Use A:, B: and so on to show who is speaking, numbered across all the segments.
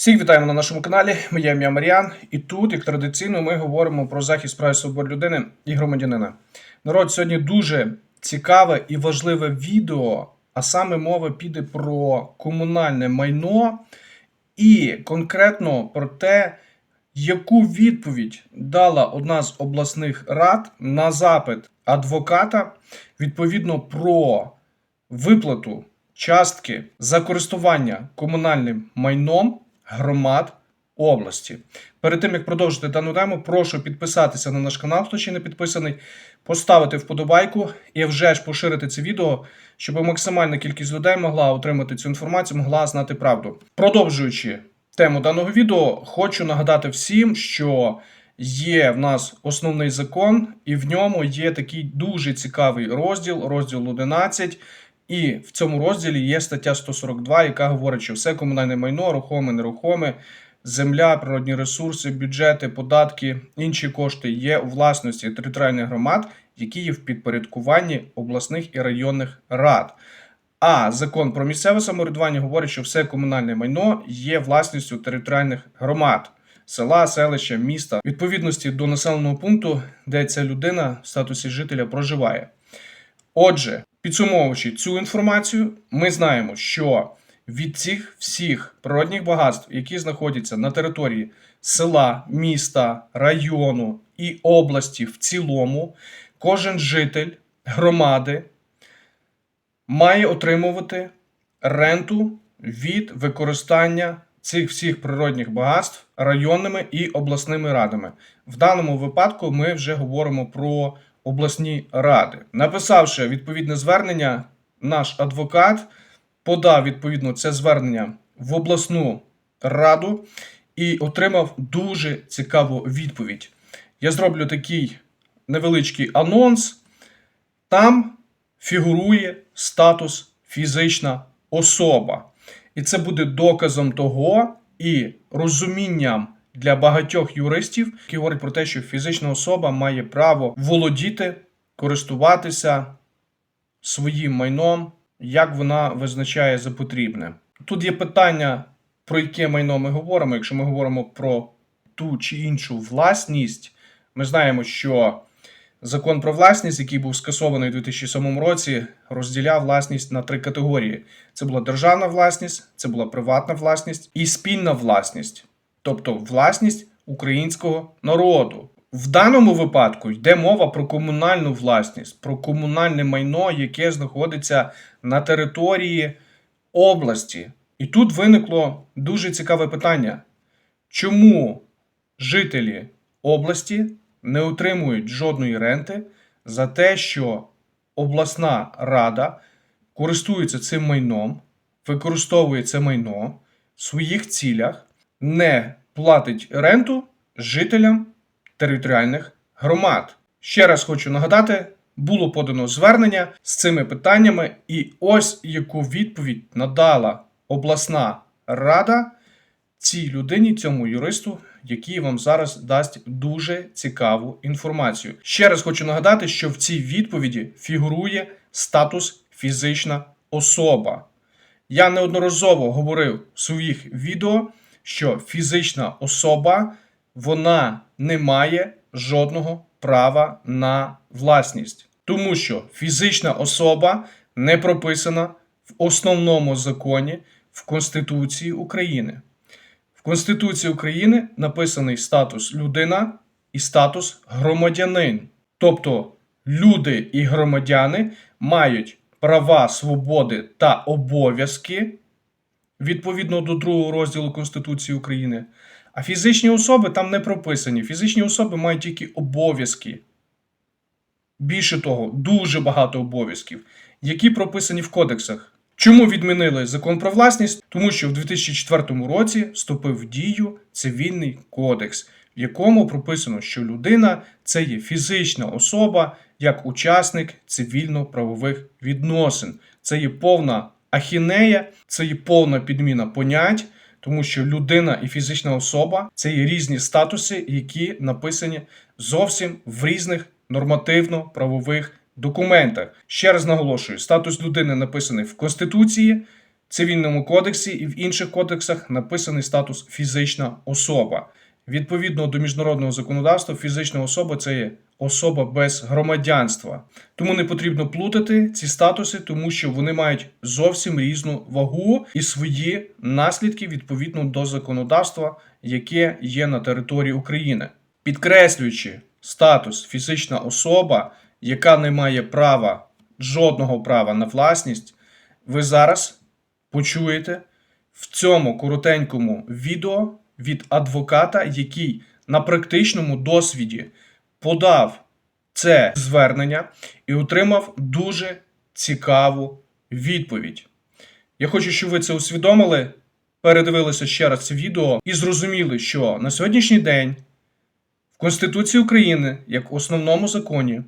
A: Всіх вітаємо на нашому каналі. Моє ім'я Мар'ян. І тут, як традиційно, ми говоримо про захист прав і свобод людини і громадянина. Народ, сьогодні дуже цікаве і важливе відео, а саме мова піде про комунальне майно і конкретно про те, яку відповідь дала одна з обласних рад на запит адвоката відповідно про виплату частки за користування комунальним майном громад області. Перед тим як продовжити дану тему, прошу підписатися на наш канал, хто ще не підписаний, поставити вподобайку і вже ж поширити це відео, щоб максимальна кількість людей могла отримати цю інформацію, могла знати правду. Продовжуючи тему даного відео, хочу нагадати всім, що є в нас основний закон, і в ньому є такий дуже цікавий розділ, розділ 11. І в цьому розділі є стаття 142, яка говорить, що все комунальне майно, рухоме, нерухоме, земля, природні ресурси, бюджети, податки, інші кошти є у власності територіальних громад, які є в підпорядкуванні обласних і районних рад. А закон про місцеве самоврядування говорить, що все комунальне майно є власністю територіальних громад. Села, селища, міста, відповідності до населеного пункту, де ця людина в статусі жителя проживає. Отже, підсумовуючи цю інформацію, ми знаємо, що від цих всіх природних багатств, які знаходяться на території села, міста, району і області в цілому, кожен житель громади має отримувати ренту від використання цих всіх природних багатств районними і обласними радами. В даному випадку ми вже говоримо про обласні ради. Написавши відповідне звернення, наш адвокат подав відповідно це звернення в обласну раду і отримав дуже цікаву відповідь. Я зроблю такий невеличкий анонс. Там фігурує статус фізична особа. І це буде доказом того і розумінням для багатьох юристів, які говорять про те, що фізична особа має право володіти, користуватися своїм майном, як вона визначає за потрібне. Тут є питання, про яке майно ми говоримо. Якщо ми говоримо про ту чи іншу власність, ми знаємо, що закон про власність, який був скасований у 2007 році, розділяв власність на три категорії: це була державна власність, це була приватна власність і спільна власність тобто власність українського народу. В даному випадку йде мова про комунальну власність, про комунальне майно, яке знаходиться на території області. І тут виникло дуже цікаве питання: чому жителі області не отримують жодної ренти за те, що обласна рада користується цим майном, використовує це майно в своїх цілях? Не платить ренту жителям територіальних громад. Ще раз хочу нагадати, було подано звернення з цими питаннями, і ось яку відповідь надала обласна рада цій людині, цьому юристу, який вам зараз дасть дуже цікаву інформацію. Ще раз хочу нагадати, що в цій відповіді фігурує статус фізична особа. Я неодноразово говорив в своїх відео що фізична особа вона не має жодного права на власність, тому що фізична особа не прописана в основному законі в Конституції України. В Конституції України написаний статус людина і статус громадянин. Тобто люди і громадяни мають права, свободи та обов'язки відповідно до другого розділу Конституції України. А фізичні особи там не прописані. Фізичні особи мають тільки обов'язки. Більше того, дуже багато обов'язків, які прописані в кодексах. Чому відмінили закон про власність? Тому що в 2004 році вступив в дію цивільний кодекс, в якому прописано, що людина це є фізична особа як учасник цивільно-правових відносин. Це є повна ахінея це є повна підміна понять, тому що людина і фізична особа це є різні статуси, які написані зовсім в різних нормативно-правових документах. Ще раз наголошую: статус людини написаний в Конституції, цивільному кодексі і в інших кодексах написаний статус фізична особа. Відповідно до міжнародного законодавства, фізична особа це є особа без громадянства. Тому не потрібно плутати ці статуси, тому що вони мають зовсім різну вагу і свої наслідки відповідно до законодавства, яке є на території України. Підкреслюючи статус фізична особа, яка не має права жодного права на власність, ви зараз почуєте в цьому коротенькому відео від адвоката, який на практичному досвіді подав це звернення і отримав дуже цікаву відповідь. Я хочу, щоб ви це усвідомили, передивилися ще раз це відео і зрозуміли, що на сьогоднішній день в Конституції України, як основному законі,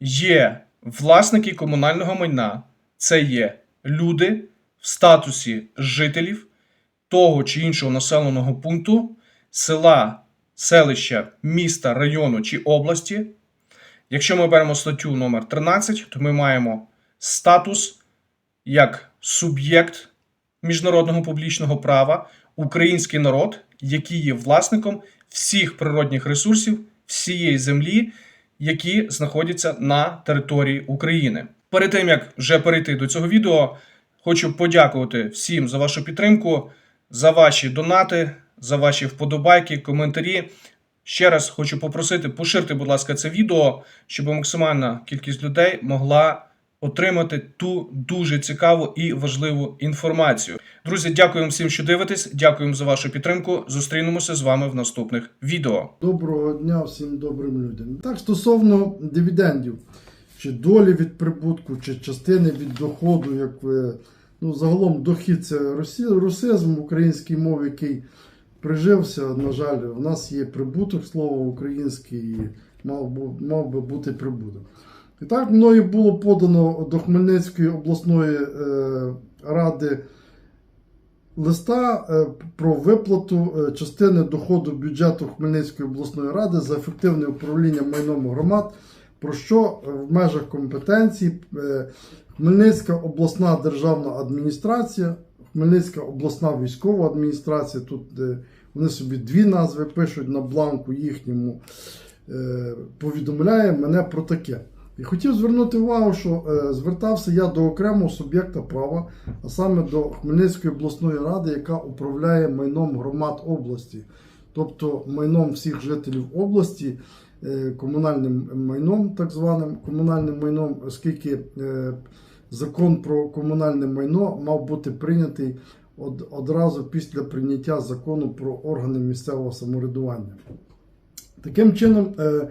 A: є власники комунального майна, це є люди в статусі жителів того чи іншого населеного пункту, села, селища, міста, району чи області. Якщо ми беремо статтю номер 13, то ми маємо статус як суб'єкт міжнародного публічного права, український народ, який є власником всіх природних ресурсів всієї землі, які знаходяться на території України. Перед тим як вже перейти до цього відео, хочу подякувати всім за вашу підтримку, за ваші донати, за ваші вподобайки, коментарі. Ще раз хочу попросити, поширте, будь ласка, це відео, щоб максимальна кількість людей могла отримати ту дуже цікаву і важливу інформацію. Друзі, дякуємо всім, що дивитесь. Дякуємо за вашу підтримку. Зустрінемося з вами в наступних відео.
B: Доброго дня всім добрим людям. Так, стосовно дивідендів, чи долі від прибутку, чи частини від доходу, як ви. Ну, загалом дохід це русизм в українській мові, який прижився. На жаль, в нас є прибуток, слово українське, і мав, бу- мав би бути прибуток. І так мною було подано до Хмельницької обласної е, ради листа е, про виплату е, частини доходу бюджету Хмельницької обласної ради за ефективне управління майном громад, про що е, в межах компетенції е, Хмельницька обласна державна адміністрація, Хмельницька обласна військова адміністрація. Тут вони собі дві назви пишуть на бланку їхньому, е, повідомляє мене про таке. І хотів звернути увагу, що е, звертався я до окремого суб'єкта права, а саме до Хмельницької обласної ради, яка управляє майном громад області, тобто майном всіх жителів області, комунальним майном, так званим комунальним майном, оскільки е, закон про комунальне майно мав бути прийнятий одразу після прийняття закону про органи місцевого самоврядування. Таким чином, е,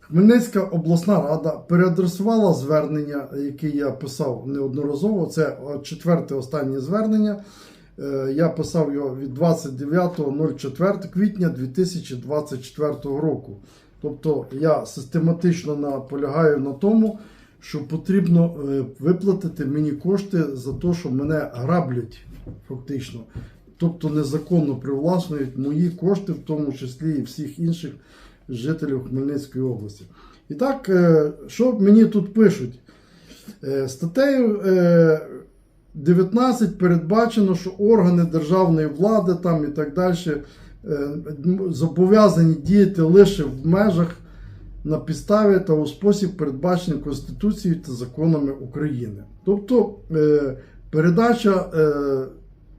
B: Хмельницька обласна рада переадресувала звернення, яке я писав неодноразово. Це е, четверте останнє звернення. Е, Я писав його від 29.04 квітня 2024 року. Тобто я систематично наполягаю на тому, що потрібно е, виплатити мені кошти за те, що мене граблять фактично. Тобто незаконно привласнюють мої кошти, в тому числі і всіх інших жителів Хмельницької області. І так, е, що мені тут пишуть? Е, Статтею е, 19 передбачено, що органи державної влади там і так далі зобов'язані діяти лише в межах на підставі та у спосіб передбачений Конституцією та законами України. Тобто е, передача е,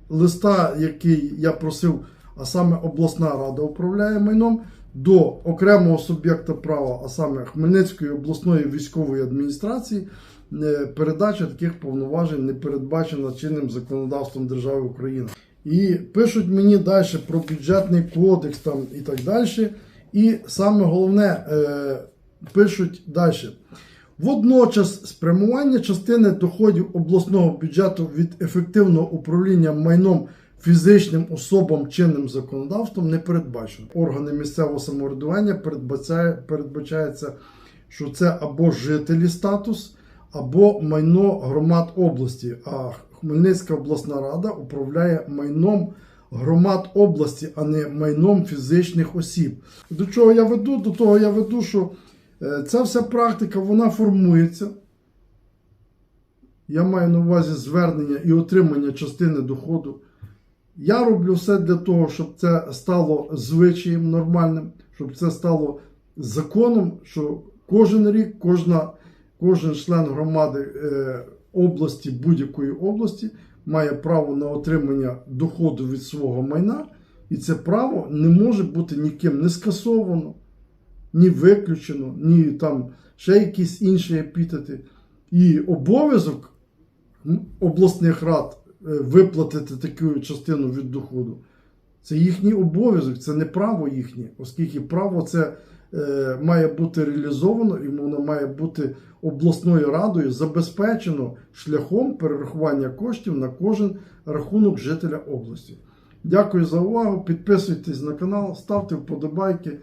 B: листа, який я просив, а саме обласна рада управляє майном, до окремого суб'єкта права, а саме Хмельницької обласної військової адміністрації, е, передача таких повноважень не передбачена чинним законодавством держави Україна. І пишуть мені далі про бюджетний кодекс там і так далі. І саме головне, е, пишуть далі. Водночас спрямування частини доходів обласного бюджету від ефективного управління майном фізичним особам чинним законодавством не передбачено. Органи місцевого самоврядування передбачає, передбачається, що це або жителі статус, або майно громад області. А Хмельницька обласна рада управляє майном громад області, а не майном фізичних осіб. До чого я веду? До того я веду, що е, ця вся практика вона формується Я маю на увазі звернення і отримання частини доходу. Я роблю все для того, щоб це стало звичаєм нормальним, щоб це стало законом, що кожен рік, кожна, кожен член громади е, області, будь-якої області, має право на отримання доходу від свого майна, і це право не може бути ніким не скасовано, ні виключено, ні там ще якісь інші епітети. І обов'язок обласних рад е, виплатити таку частину від доходу. Це їхній обов'язок, це не право їхнє, оскільки право це має бути реалізовано і воно має бути обласною радою забезпечено шляхом перерахування коштів на кожен рахунок жителя області. Дякую за увагу. Підписуйтесь на канал, ставте вподобайки.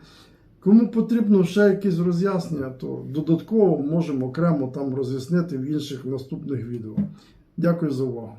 B: Кому потрібно ще якісь роз'яснення, то додатково можемо окремо там роз'яснити в інших наступних відео. Дякую за увагу.